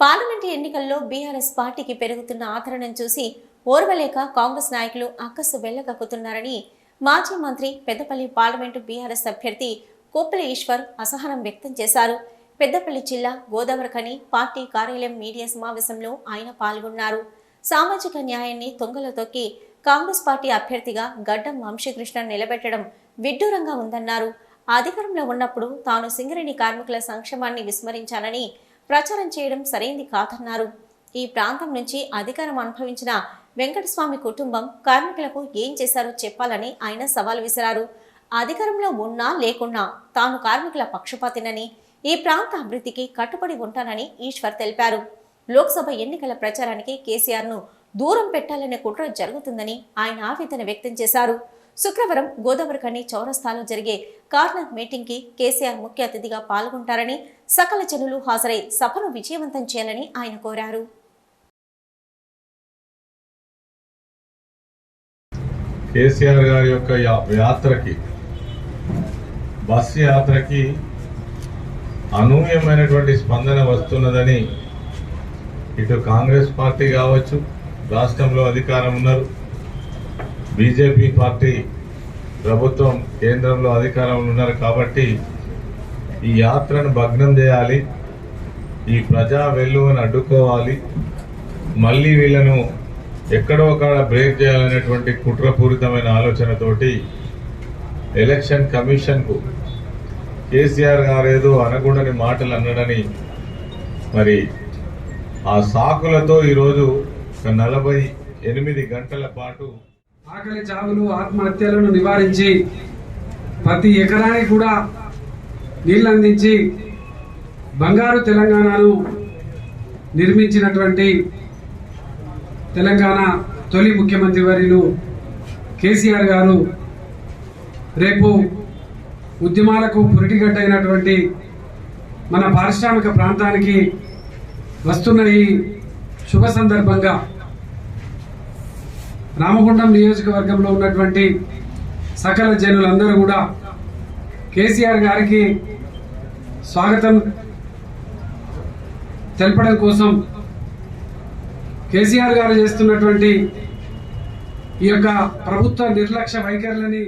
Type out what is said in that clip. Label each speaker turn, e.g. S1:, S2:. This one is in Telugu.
S1: పార్లమెంటు ఎన్నికల్లో బీఆర్ఎస్ పార్టీకి పెరుగుతున్న ఆదరణను చూసి ఓర్వలేక కాంగ్రెస్ నాయకులు అక్కసు వెళ్ళగక్కుతున్నారని మాజీ మంత్రి పెద్దపల్లి పార్లమెంటు బీఆర్ఎస్ అభ్యర్థి కోప్పల ఈశ్వర్ అసహనం వ్యక్తం చేశారు. పెద్దపల్లి జిల్లా గోదావరికని పార్టీ కార్యాలయం మీడియా సమావేశంలో ఆయన పాల్గొన్నారు. సామాజిక న్యాయాన్ని తొంగలో తొక్కి కాంగ్రెస్ పార్టీ అభ్యర్థిగా గడ్డం వంశీకృష్ణ నిలబెట్టడం విడ్డూరంగా ఉందన్నారు. అధికారంలో ఉన్నప్పుడు తాను సింగరేణి కార్మికుల సంక్షేమాన్ని విస్మరించానని ప్రచారం చేయడం సరైంది కాదన్నారు. ఈ ప్రాంతం నుంచి అధికారం అనుభవించిన వెంకటస్వామి కుటుంబం కార్మికులకు ఏం చేశారో చెప్పాలని ఆయన సవాల్ విసిరారు. అధికారంలో ఉన్నా లేకున్నా తాను కార్మికుల పక్షపాతినని ఈ ప్రాంత అభివృద్ధికి కట్టుబడి ఉంటానని ఈశ్వర్ తెలిపారు. లోక్సభ ఎన్నికల ప్రచారానికి కేసీఆర్ను దూరం పెట్టాలనే కుట్ర జరుగుతుందని ఆయన ఆవేదన వ్యక్తం చేశారు. శుక్రవారం గోదావరికని చౌరస్తాలో జరిగే కార్నర్ మీటింగ్కి కేసీఆర్ ముఖ్య అతిథిగా పాల్గొంటారని సకల జనులు హాజరై సభను విజయవంతం చేయాలని ఆయన కోరారు.
S2: కేసీఆర్ గారి యొక్క యాత్రకి బస్సు యాత్రకి అనూహ్యమైనటువంటి స్పందన వస్తున్నదని ఇటు కాంగ్రెస్ పార్టీ కావచ్చు రాష్ట్రంలో అధికారం ఉన్నారు. బీజేపీ పార్టీ ప్రభుత్వం కేంద్రంలో అధికారంలో ఉన్నారు కాబట్టి ఈ యాత్రను భగ్నం చేయాలి ఈ ప్రజా వెల్లువను అడ్డుకోవాలి మళ్ళీ వీళ్ళను ఎక్కడో కాడ బ్రేక్ చేయాలనేటువంటి కుట్రపూరితమైన ఆలోచనతోటి ఎలక్షన్ కమిషన్కు కేసీఆర్ గారు ఏదో అనకూడని మాటలు అన్నడని మరి ఆ సాకులతో ఈరోజు ఒక నలభై ఎనిమిది గంటల పాటు
S3: ఆకలి చావులు ఆత్మహత్యలను నివారించి ప్రతి ఎకరానికి కూడా నీళ్ళు అందించి బంగారు తెలంగాణను నిర్మించినటువంటి తెలంగాణ తొలి ముఖ్యమంత్రి వర్యులు కేసీఆర్ గారు రేపు ఉద్యమాలకు పురిటిగట్టైనటువంటి మన పారిశ్రామిక ప్రాంతానికి వస్తున్న ఈ శుభ సందర్భంగా రామగుండం నియోజకవర్గంలో ఉన్నటువంటి సకల జనులందరూ కూడా కేసీఆర్ గారికి స్వాగతం తెలపడం కోసం కేసీఆర్ గారు చేస్తున్నటువంటి ఈ యొక్క ప్రభుత్వ నిర్లక్ష్య వైఖరులని